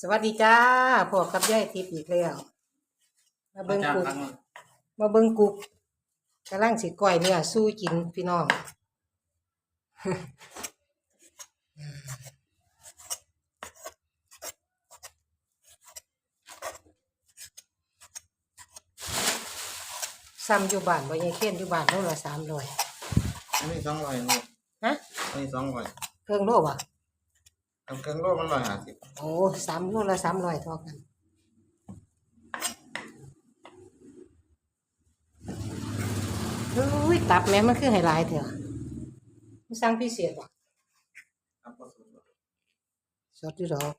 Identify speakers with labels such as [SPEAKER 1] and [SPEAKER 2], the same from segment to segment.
[SPEAKER 1] สวัสดีจ้าพอกับยายทิพย์อีกแล้วมาเบิ่งกุกมาเบิ่งกุกกำลังสิก้อยเนื้อสู้กินพี่น้องซ้ำอยู่บ้านบ่ยังเค้นอยู่บ้านโลละสามร้อย
[SPEAKER 2] อันนี้สองร้อยลูก
[SPEAKER 1] ฮะ
[SPEAKER 2] อันนี้สองร้อย
[SPEAKER 1] เครื่องโลบ่
[SPEAKER 2] ทำเครื่องโลมันร้อยห้าสิบ
[SPEAKER 1] โอ้สามโลละสามร้อยเท่ากัน อุ้ยตับแม่มันคือไฮไลท์เถอะมันสั่งพิเศษบ่
[SPEAKER 2] ครับก็สุด
[SPEAKER 1] สดอยู่ดอก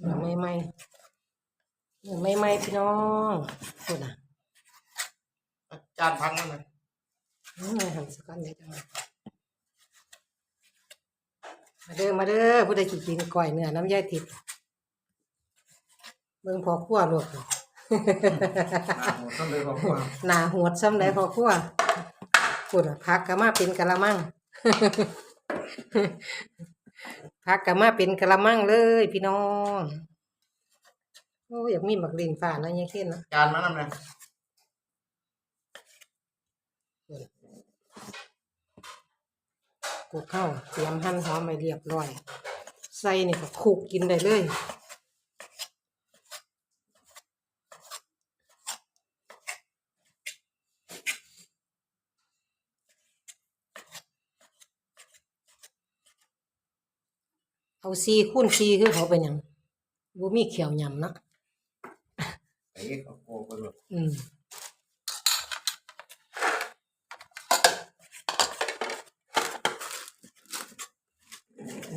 [SPEAKER 1] เนื้อไม่ไม่ เนื้อไม่ไหม่พี่น้องพูดนะ
[SPEAKER 2] จานพังนั่นเลย
[SPEAKER 1] อืมหันสักกันเลยจังเลยมาเด้อมาเด้อผู้ใดสิกินก้อยเนื้อน้ำยายทิพย์เบิ่งพอครัวโลด
[SPEAKER 2] ต้องเลยบอกว่า
[SPEAKER 1] หน้าหวดซ้ำใดพอครัวพูดน่ะพักก็มาเป็นกะละมังพักก็มาเป็นกะละมังเลยพี่น้อง โอ้ยอยากมีหมักลินฟ้านะยังเข็นนะ
[SPEAKER 2] จานมานั่นเลย
[SPEAKER 1] กูเข้าเตรียมหั่นหอมไปเรียบร้อย ใส่นี่ก็คลุกกินได้เลยเอาซีคูณซีคือเขาเป็นหยังบ่มีเขียวยำเนาะ
[SPEAKER 2] ไอ้ เขาโกไปหมด
[SPEAKER 1] อืม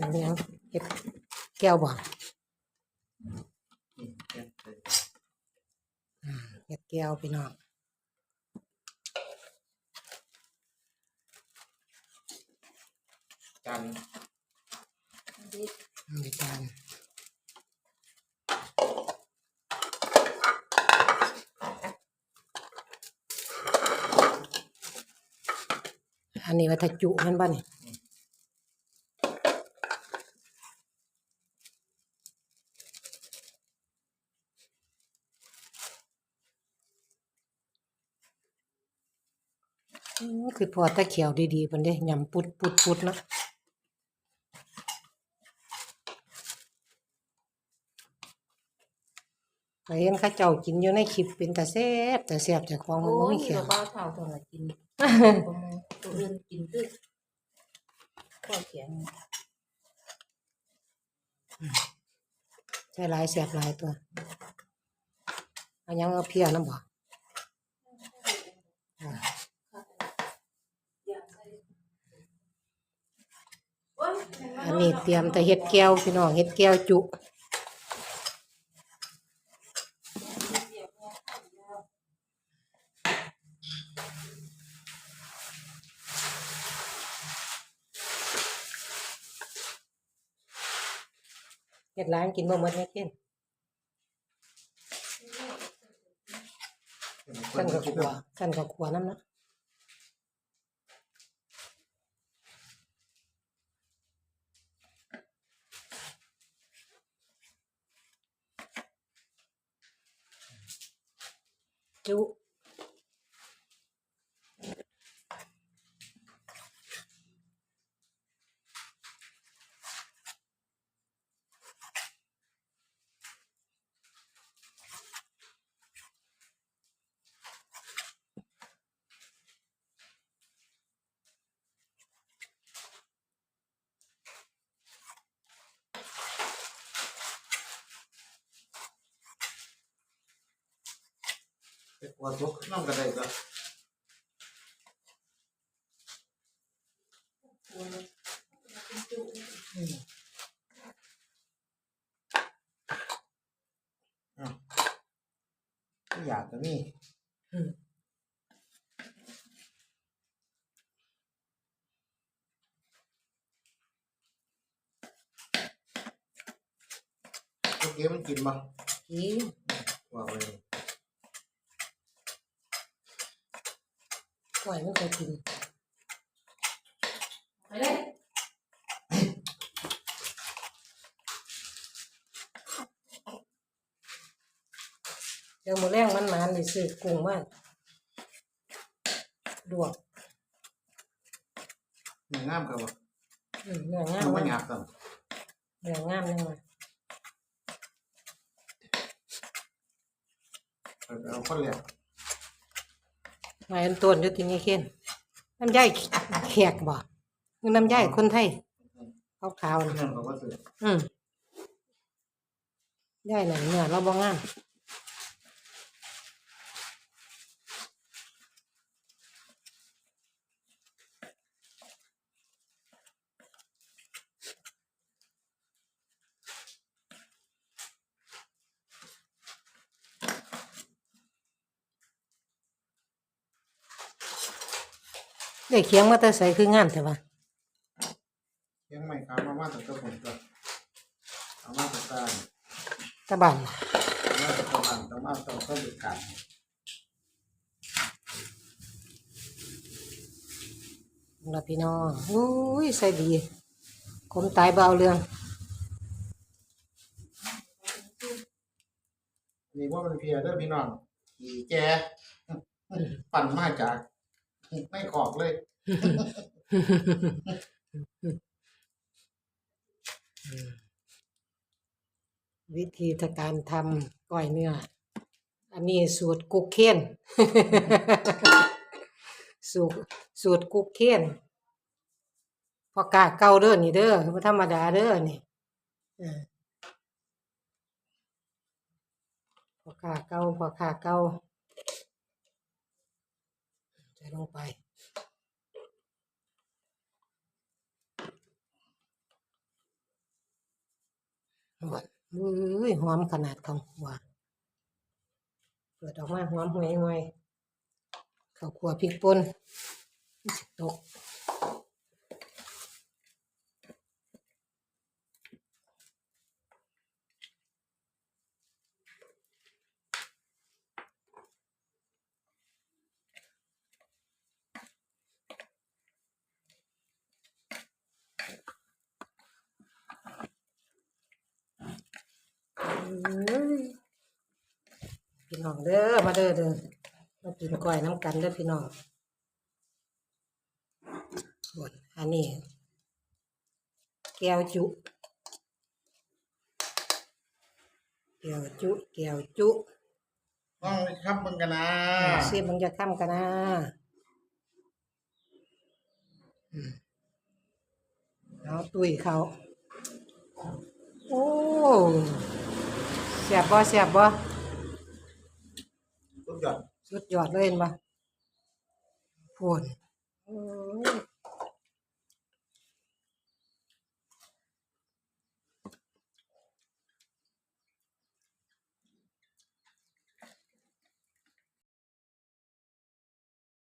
[SPEAKER 1] อันนี้ยังเฮ็ดแก้วบ่เฮ็ดแก้วพี่น้อง
[SPEAKER 2] จาน
[SPEAKER 1] มีจานอั นนี้ว่าถ้าจุมันบ่นี่อืมคือพอตะเขียวดีๆเพิ่นเด้ยำปุดปุดปุดเนาะก็เห็นเข้าเจ้ากินอยู่ในคลิปเป็นแต่แซ่บแต่แซ่บแต่ของมัน
[SPEAKER 3] โอ้
[SPEAKER 1] บ่
[SPEAKER 3] ย
[SPEAKER 1] มีเขียว
[SPEAKER 3] เบ้าเท่าตัวละกินบ่มอง ตัวอื่นกินคือข้าวเขียง
[SPEAKER 1] ใช่หลายแซ่บหลายตัวอันยังเอาเพียน้ำบ่อันนี้เตรียมแต่เฮ็ดแก้วพี่น้องเฮ็ดแก้วจุ เฮ็ดร้านกินบ่หมดแม่เข็นกันกับขัวกันกับขัวน้ำเนาะจุ
[SPEAKER 2] ว่าทุกน้ำกันได้ก็อยากจะนี่
[SPEAKER 1] อืม
[SPEAKER 2] เมื่อกี้มันกินมา
[SPEAKER 1] กิน
[SPEAKER 2] ว่าไป
[SPEAKER 1] ปล่อยมันไปกิน
[SPEAKER 3] ไปเลย
[SPEAKER 1] เดี๋ยวมื้อแรงมันมานี่ซื้อกุ้งมาลวก
[SPEAKER 2] หนึ่งงามกับว่า
[SPEAKER 1] อืมเนื้องาม
[SPEAKER 2] มัน
[SPEAKER 1] มั
[SPEAKER 2] ไม่
[SPEAKER 1] น
[SPEAKER 2] หยาบกัน
[SPEAKER 1] เนื้องามยังมา
[SPEAKER 2] เอาคนเรียก
[SPEAKER 1] หน่อยอันต้นอยู่ที่นี่เข็นน้ำใยแขกบ่คือน้ำใยคนไทยขาวๆ
[SPEAKER 2] เงิ
[SPEAKER 1] นี่
[SPEAKER 2] นเขาก็ซื้อ
[SPEAKER 1] อืมใยนั่นเนื้อเราบ่งาม ได้เคียงมาแต่ใส่คืองามแต่ว่า
[SPEAKER 2] ยังไม่ครับมามาตั้งแต่ผมก็เอามาตั้งแต่
[SPEAKER 1] ตะบัน
[SPEAKER 2] เอามาตั้งแต่บ้านตั้งมาตั้งแต่เด็กกัน
[SPEAKER 1] เราพี่น้องอุ้ยใส่ดีคมตายเบเอาเรื่อง
[SPEAKER 2] นี่ว่ามันเพียเด้อพี่น้องขี่แจปั่นมาจาก ไม่ขอกเลย
[SPEAKER 1] วิธีการทำก้อยเนื้อ อันนี้สูตรกุกเคนสูตรสูตรกุกเคนพอกาเก่าเด้อนี่เด้อบ่ธรรมดาเด้อนี่พอกาเก่าพอกาเก่า ลงไป หวานอุ้ยหอมขนาดของหัวเปิดออกมาหอมห่วยห่วยข้าวคั่วพริกป่นมันสิตก พี่น้องเด้อมาเด้อเด้อมากินก้อยน้ำกันเด้อพี่น้องบนอันนี้แก้วจุแก้วจุแก้วจุ
[SPEAKER 2] ต้องครับมึงกันนะ
[SPEAKER 1] เสียบังจะค้ำกันนะอืมเอาตุยเขา โอ้ เสียบบ่เสียบบ่
[SPEAKER 2] ทุกหยอด
[SPEAKER 1] สุดยอดเลยเห็นบ่พูนโอ้ย